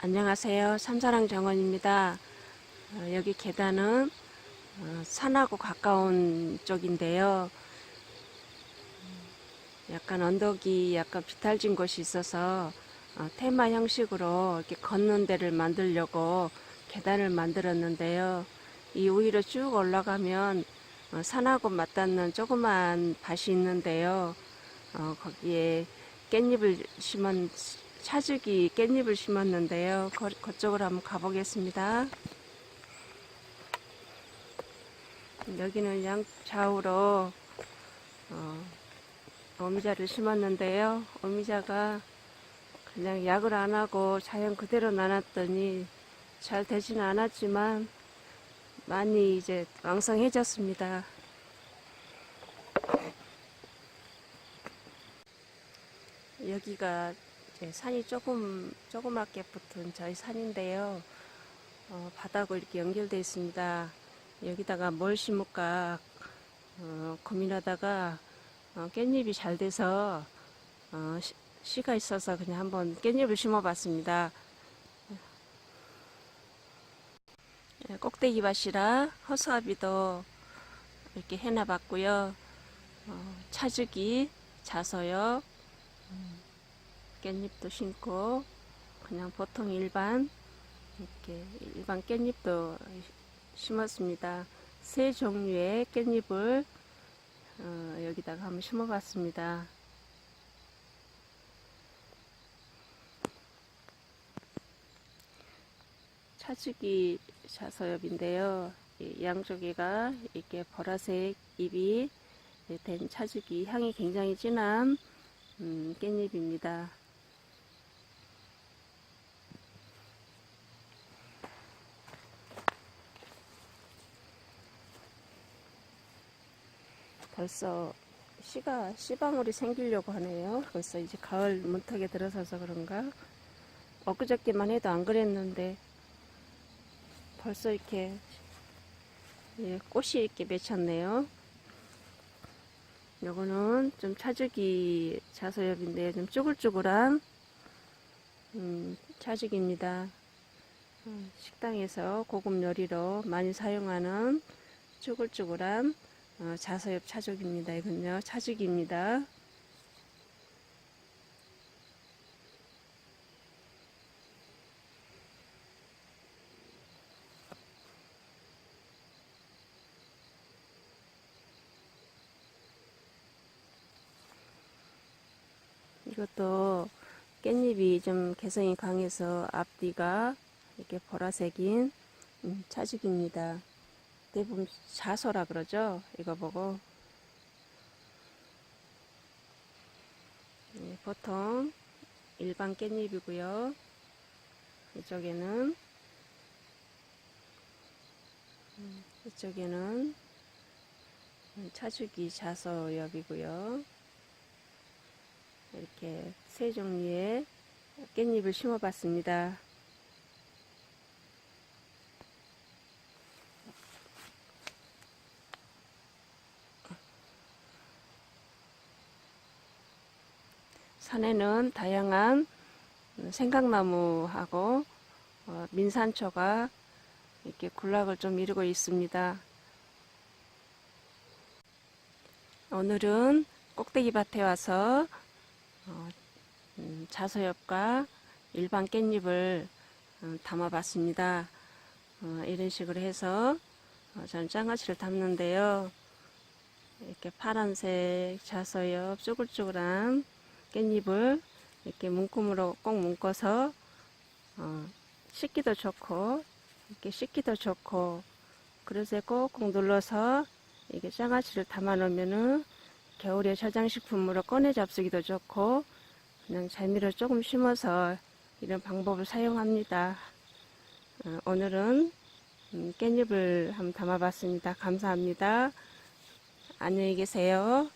안녕하세요. 삼사랑 정원입니다. 어, 여기 계단은 어, 산하고 가까운 쪽인데요. 음, 약간 언덕이 약간 비탈진 곳이 있어서 어, 테마 형식으로 이렇게 걷는 데를 만들려고 계단을 만들었는데요. 이 위로 쭉 올라가면 어, 산하고 맞닿는 조그만 밭이 있는데요. 어, 거기에 깻잎을 심은 차죽이 깻잎을 심었는데요. 거, 그쪽으로 한번 가보겠습니다. 여기는 양 좌우로 어, 어미자를 심었는데요. 어미자가 그냥 약을 안 하고 자연 그대로 나눴더니 잘 되지는 않았지만 많이 이제 왕성해졌습니다. 여기가 산이 조금 조그맣게 붙은 저희 산인데요. 어, 바닥으로 이렇게 연결되어 있습니다. 여기다가 뭘 심을까 어, 고민하다가 어, 깻잎이 잘 돼서 어, 시, 씨가 있어서 그냥 한번 깻잎을 심어봤습니다. 예, 꼭대기 밭이라 허수아비도 이렇게 해놔봤고요. 어, 차주기, 자서엽, 음, 깻잎도 심고 그냥 보통 일반 이렇게 일반 깻잎도 심었습니다. 세 종류의 깻잎을 어, 여기다가 한번 심어봤습니다. 차주기 자서엽인데요. 이 양쪽에가 이렇게 보라색 잎이 된 차주기 향이 굉장히 진한 음, 깻잎입니다. 벌써 씨가 씨방울이 생기려고 하네요. 벌써 이제 가을 문턱에 들어서서 그런가? 엊그저께만 해도 안 그랬는데 벌써 이렇게 예, 꽃이 이렇게 맺혔네요. 요거는 좀 차주기 자서엽인데 좀 쭈글쭈글한 음, 차주기입니다. 음, 식당에서 고급 요리로 많이 사용하는 쭈글쭈글한 어, 자서엽 차죽입니다. 이건요 차죽입니다. 이것도 깻잎이 좀 개성이 강해서 앞뒤가 이렇게 보라색인 음, 차죽입니다. 대부분 자소라 그러죠. 이거 보고 예, 보통 일반 깻잎이고요. 이쪽에는 음, 이쪽에는 차주기 자소엽이고요. 이렇게 세 종류의 깻잎을 심어봤습니다. 산에는 다양한 생강나무하고 어, 민산초가 이렇게 군락을 좀 이루고 있습니다. 오늘은 꼭대기 밭에 와서 어, 음, 자소엽과 일반 깻잎을 어, 담아봤습니다. 어, 이런 식으로 해서 어, 저는 장아찌를 담는데요. 이렇게 파란색 자소엽 쪼글쪼글한 깻잎을 이렇게 문구으로 꼭 묶어서 어, 씻기도 좋고 이렇게 씻기도 좋고 그릇에 꼭꼭 눌러서 이게 장아찌를 담아 놓으면은 겨울에 저장식품으로 꺼내 잡수기도 좋고 그냥 재미로 조금 심어서 이런 방법을 사용합니다. 어, 오늘은 음, 깻잎을 한번 담아봤습니다. 감사합니다. 안녕히 계세요.